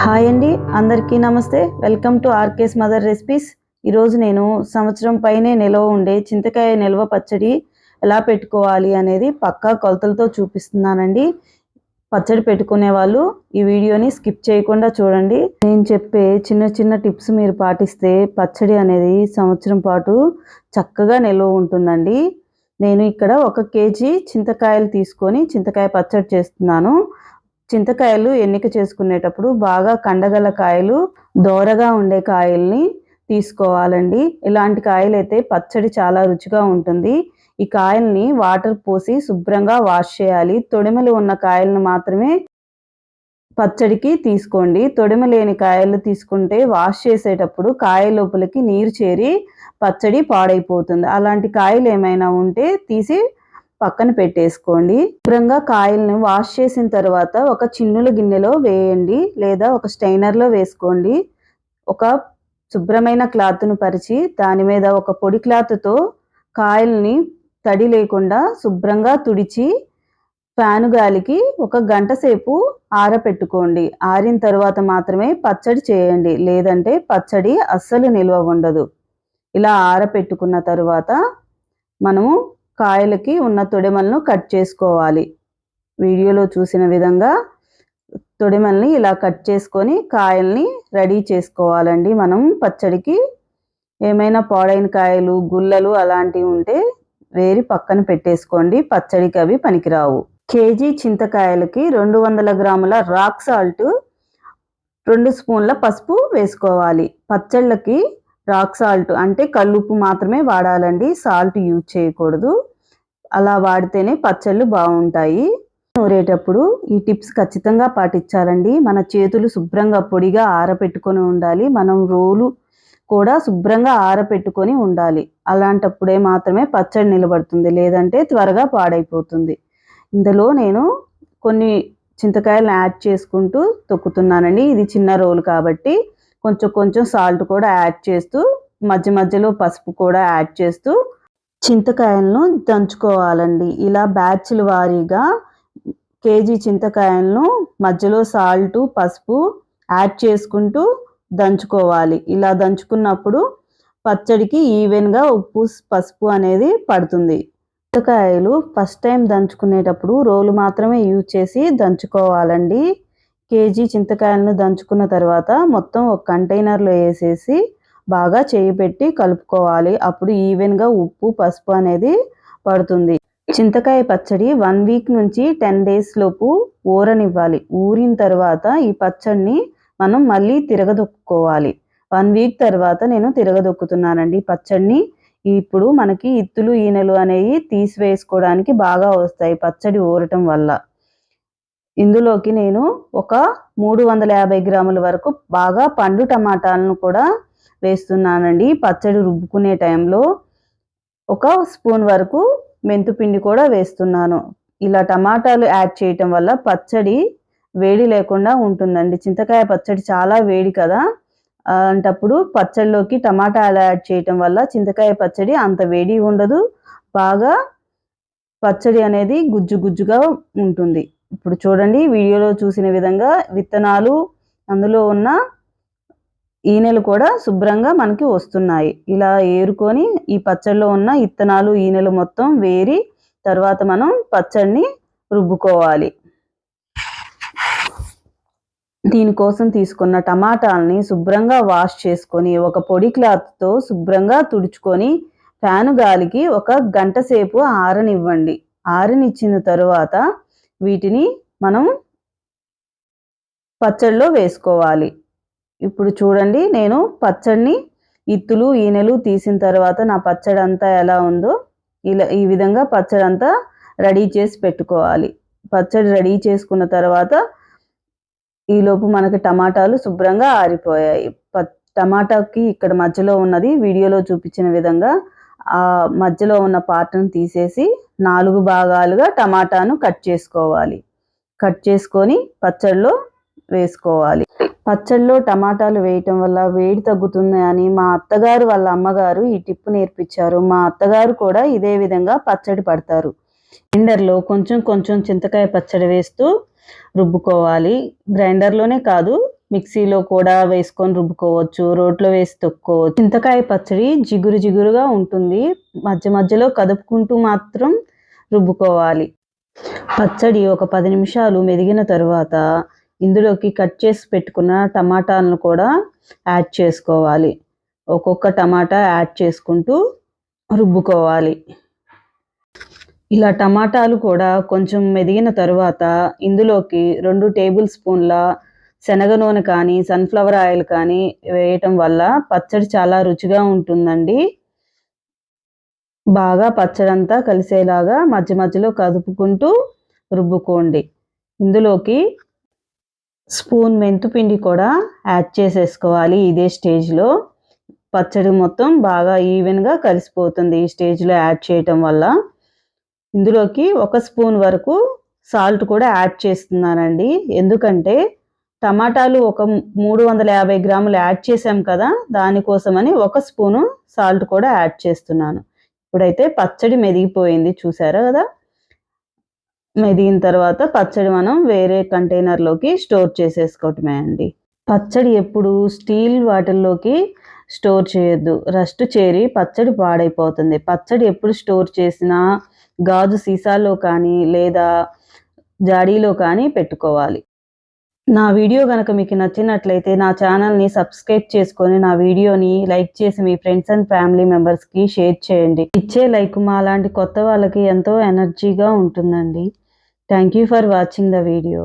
Hi అండి అందరికీ నమస్తే. Welcome to R K's mother recipes. ఈరోజు నేను సంవత్సరం పైనే నిల్వ ఉండే చింతకాయ నిల్వ పచ్చడి ఎలా పెట్టుకోవాలి అనేది పక్కా కొలతలతో చూపిస్తున్నానండి. పచ్చడి పెట్టుకునే వాళ్ళు ఈ వీడియోని స్కిప్ చేయకుండా చూడండి. నేను చెప్పే చిన్న చిన్న టిప్స్ మీరు పాటిస్తే పచ్చడి అనేది సంవత్సరం పాటు చక్కగా నిల్వ ఉంటుందండి. నేను ఇక్కడ ఒక కేజీ చింతకాయలు తీసుకొని చింతకాయ పచ్చడి చేస్తున్నాను. చింతకాయలు ఎన్నిక చేసుకునేటప్పుడు బాగా కండగల కాయలు దోరగా ఉండే కాయల్ని తీసుకోవాలండి. ఇలాంటి కాయలు అయితే పచ్చడి చాలా రుచిగా ఉంటుంది. ఈ కాయల్ని వాటర్ పోసి శుభ్రంగా వాష్ చేయాలి. తొడిమలు ఉన్న కాయలను మాత్రమే పచ్చడికి తీసుకోండి. తొడిమ లేని కాయలు తీసుకుంటే వాష్ చేసేటప్పుడు కాయ లోపలికి నీరు చేరి పచ్చడి పాడైపోతుంది. అలాంటి కాయలు ఏమైనా ఉంటే తీసి పక్కన పెట్టేసుకోండి. శుభ్రంగా కాయల్ని వాష్ చేసిన తర్వాత ఒక చిన్నుల గిన్నెలో వేయండి లేదా ఒక స్టైనర్లో వేసుకోండి. ఒక శుభ్రమైన క్లాత్ను పరిచి దాని మీద ఒక పొడి క్లాత్తో కాయల్ని తడి లేకుండా శుభ్రంగా తుడిచి ఫ్యాను గాలికి ఒక గంట సేపు ఆరపెట్టుకోండి. ఆరిన తర్వాత మాత్రమే పచ్చడి చేయండి. లేదంటే పచ్చడి అస్సలు నిల్వ ఉండదు. ఇలా ఆరపెట్టుకున్న తర్వాత మనము కాయలకి ఉన్న తొడిమలను కట్ చేసుకోవాలి. వీడియోలో చూసిన విధంగా తొడిమల్ని ఇలా కట్ చేసుకొని కాయల్ని రెడీ చేసుకోవాలండి. మనం పచ్చడికి ఏమైనా పాడైన కాయలు గుల్లలు అలాంటివి ఉంటే వేరి పక్కన పెట్టేసుకోండి. పచ్చడికి అవి పనికిరావు. కేజీ చింతకాయలకి రెండు వందల గ్రాముల రాక్ సాల్ట్ రెండు స్పూన్ల పసుపు వేసుకోవాలి. పచ్చళ్ళకి రాక్ సాల్ట్ అంటే కల్లుప్పు మాత్రమే వాడాలండి. సాల్ట్ యూజ్ చేయకూడదు. అలా వాడితేనే పచ్చళ్ళు బాగుంటాయి. నూరేటప్పుడు ఈ టిప్స్ ఖచ్చితంగా పాటించాలండి. మన చేతులు శుభ్రంగా పొడిగా ఆరపెట్టుకొని ఉండాలి. మనం రోలు కూడా శుభ్రంగా ఆరపెట్టుకొని ఉండాలి. అలాంటప్పుడే మాత్రమే పచ్చడి నిలబడుతుంది లేదంటే త్వరగా పాడైపోతుంది. ఇందులో నేను కొన్ని చింతకాయలను యాడ్ చేసుకుంటూ తొక్కుతున్నానండి. ఇది చిన్న రోలు కాబట్టి కొంచెం కొంచెం సాల్ట్ కూడా యాడ్ చేస్తూ మధ్య మధ్యలో పసుపు కూడా యాడ్ చేస్తూ చింతకాయలను దంచుకోవాలండి. ఇలా బ్యాచ్ల వారీగా కేజీ చింతకాయలను మధ్యలో సాల్ట్ పసుపు యాడ్ చేసుకుంటూ దంచుకోవాలి. ఇలా దంచుకున్నప్పుడు పచ్చడికి ఈవెన్గా ఉప్పు పసుపు అనేది పడుతుంది. చింతకాయలు ఫస్ట్ టైం దంచుకునేటప్పుడు రోలు మాత్రమే యూజ్ చేసి దంచుకోవాలండి. కేజీ చింతకాయలను దంచుకున్న తర్వాత మొత్తం ఒక కంటైనర్లో వేసేసి బాగా చేయి పెట్టి కలుపుకోవాలి. అప్పుడు ఈవెన్గా ఉప్పు పసుపు అనేది పడుతుంది. చింతకాయ పచ్చడి వన్ వీక్ నుంచి టెన్ డేస్ లోపు ఊరనివ్వాలి. ఊరిన తర్వాత ఈ పచ్చడిని మనం మళ్ళీ తిరగదొక్కుకోవాలి. వన్ వీక్ తర్వాత నేను తిరగదొక్కుతున్నానండి పచ్చడిని. ఇప్పుడు మనకి ఇత్తులు ఈనెలు అనేవి తీసివేసుకోవడానికి బాగా వస్తాయి పచ్చడి ఊరటం వల్ల. ఇందులోకి నేను ఒక మూడు వందల యాభై గ్రాముల వరకు బాగా పండు టమాటాలను కూడా వేస్తున్నానండి. పచ్చడి రుబ్బుకునే టైంలో ఒక స్పూన్ వరకు మెంతుపిండి కూడా వేస్తున్నాను. ఇలా టమాటాలు యాడ్ చేయటం వల్ల పచ్చడి వేడి లేకుండా ఉంటుందండి. చింతకాయ పచ్చడి చాలా వేడి కదా. అలాంటప్పుడు పచ్చడిలోకి టమాటాలు యాడ్ చేయటం వల్ల చింతకాయ పచ్చడి అంత వేడి ఉండదు. బాగా పచ్చడి అనేది గుజ్జు గుజ్జుగా ఉంటుంది. ఇప్పుడు చూడండి వీడియోలో చూసిన విధంగా విత్తనాలు అందులో ఉన్న ఈనెలు కూడా శుభ్రంగా మనకి వస్తున్నాయి. ఇలా ఏరుకొని ఈ పచ్చడిలో ఉన్న ఇత్తనాలు ఈనెలు మొత్తం వేరి తర్వాత మనం పచ్చడిని రుబ్బుకోవాలి. దీనికోసం తీసుకున్న టమాటాలని శుభ్రంగా వాష్ చేసుకొని ఒక పొడి క్లాత్తో శుభ్రంగా తుడుచుకొని ఫ్యాను గాలికి ఒక గంట సేపు ఆరనివ్వండి. ఆరనిచ్చిన తరువాత వీటిని మనం పచ్చడిలో వేసుకోవాలి. ఇప్పుడు చూడండి నేను పచ్చడిని ఇత్తులు ఈనెలు తీసిన తర్వాత నా పచ్చడి అంతా ఎలా ఉందో ఇలా ఈ విధంగా పచ్చడి అంతా రెడీ చేసి పెట్టుకోవాలి. పచ్చడి రెడీ చేసుకున్న తర్వాత ఈలోపు మనకి టమాటాలు శుభ్రంగా ఆరిపోయాయి. టమాటాకి ఇక్కడ మధ్యలో ఉన్నది వీడియోలో చూపించిన విధంగా మధ్యలో ఉన్న పార్ట్ను తీసేసి నాలుగు భాగాలుగా టమాటాను కట్ చేసుకోవాలి. కట్ చేసుకొని పచ్చడిలో వేసుకోవాలి. పచ్చడిలో టమాటాలు వేయటం వల్ల వేడి తగ్గుతుంది అని మా అత్తగారు వాళ్ళ అమ్మగారు ఈ టిప్పు నేర్పించారు. మా అత్తగారు కూడా ఇదే విధంగా పచ్చడి పడతారు. గ్రైండర్లో కొంచెం కొంచెం చింతకాయ పచ్చడి వేస్తూ రుబ్బుకోవాలి. గ్రైండర్లోనే కాదు మిక్సీలో కూడా వేసుకొని రుబ్బుకోవచ్చు రోట్లో వేసి తొక్కుకోవచ్చు. చింతకాయ పచ్చడి జిగురు జిగురుగా ఉంటుంది. మధ్య మధ్యలో కదుపుకుంటూ మాత్రం రుబ్బుకోవాలి. పచ్చడి ఒక పది నిమిషాలు మెదిగిన తరువాత ఇందులోకి కట్ చేసి పెట్టుకున్న టమాటాలను కూడా యాడ్ చేసుకోవాలి. ఒక్కొక్క టమాటా యాడ్ చేసుకుంటూ రుబ్బుకోవాలి. ఇలా టమాటాలు కూడా కొంచెం మెదిగిన తరువాత ఇందులోకి రెండు టేబుల్ స్పూన్ల శనగ నూనె కానీ సన్ఫ్లవర్ ఆయిల్ కానీ వేయటం వల్ల పచ్చడి చాలా రుచిగా ఉంటుందండి. బాగా పచ్చడి అంతా కలిసేలాగా మధ్య మధ్యలో కదుపుకుంటూ రుబ్బుకోండి. ఇందులోకి స్పూన్ మెంతుపిండి కూడా యాడ్ చేసేసుకోవాలి ఇదే స్టేజ్లో. పచ్చడి మొత్తం బాగా ఈవెన్గా కలిసిపోతుంది ఈ స్టేజ్లో యాడ్ చేయటం వల్ల. ఇందులోకి ఒక స్పూన్ వరకు సాల్ట్ కూడా యాడ్ చేస్తున్నానండి. ఎందుకంటే టమాటాలు ఒక మూడు వందల యాభై గ్రాములు యాడ్ చేసాం కదా దానికోసమని ఒక స్పూను సాల్ట్ కూడా యాడ్ చేస్తున్నాను. ఇప్పుడైతే పచ్చడి మెదిగిపోయింది చూసారా కదా? మెదిగిన తర్వాత పచ్చడి మనం వేరే కంటైనర్లోకి స్టోర్ చేసేసుకోవటమే అండి. పచ్చడి ఎప్పుడు స్టీల్ వాటిల్లోకి స్టోర్ చేయొద్దు. రస్ట్ చేరి పచ్చడి పాడైపోతుంది. పచ్చడి ఎప్పుడు స్టోర్ చేసినా గాజు సీసాలో కానీ లేదా జాడీలో కానీ పెట్టుకోవాలి. నా వీడియో కనుక మీకు నచ్చినట్లయితే నా ఛానల్ని సబ్స్క్రైబ్ చేసుకొని నా వీడియోని లైక్ చేసి మీ ఫ్రెండ్స్ అండ్ ఫ్యామిలీ మెంబర్స్కి షేర్ చేయండి. ఇచ్చే లైక్ మా లాంటి కొత్త వాళ్ళకి ఎంతో ఎనర్జీగా ఉంటుందండి. Thank you for watching the video.